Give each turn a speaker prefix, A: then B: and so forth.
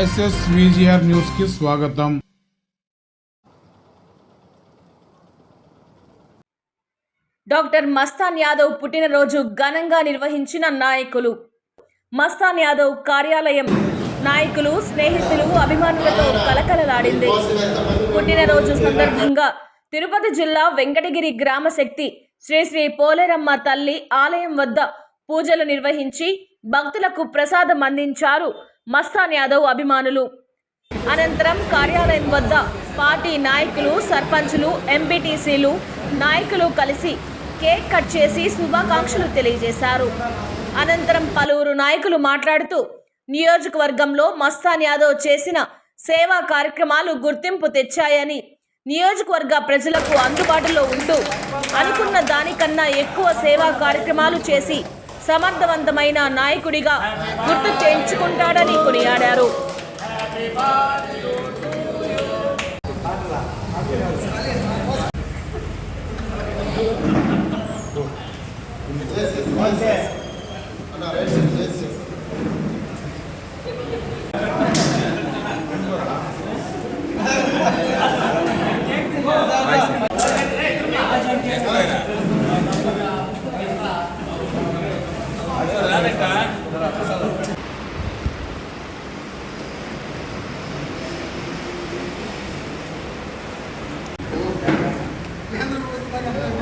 A: SS VGR న్యూస్కి స్వాగతం.
B: Doctor Mastan Yadav పుట్టినరోజు ఘనంగా నిర్వహించిన నాయకులు. మస్తాన్ యాదవ్ కార్యాలయం నాయకులు స్నేహితులు అభిమానులతో కలకలలాడింది. పుట్టినరోజు సందర్భంగా తిరుపతి జిల్లా వెంకటగిరి గ్రామ శక్తి శ్రీ శ్రీ పోలేరమ్మ తల్లి ఆలయం వద్ద పూజలు నిర్వహించి భక్తులకు ప్రసాదం అందించారు. మస్తాన్ యాదవ్ అభిమానులు. అనంతరం కార్యాలయం వద్ద పార్టీ నాయకులు సర్పంచులు ఎంపీటీసీలు నాయకులు కలిసి కేక్ కట్ చేసి శుభాకాంక్షలు తెలియజేశారు. అనంతరం పలువురు నాయకులు మాట్లాడుతూ నియోజకవర్గంలో మస్తాన్ యాదవ్ చేసిన సేవా కార్యక్రమాలు గుర్తింపు తెచ్చాయని నియోజకవర్గ ప్రజలకు అందుబాటులో ఉంటూ అనుకున్న దానికన్నా ఎక్కువ సేవా కార్యక్రమాలు చేసి సమర్థవంతమైన నాయకుడిగా గుర్తు చేయించుకుంటాడని కొనియాడారు.
C: అన్న రైట్ సైడ్ Gracias.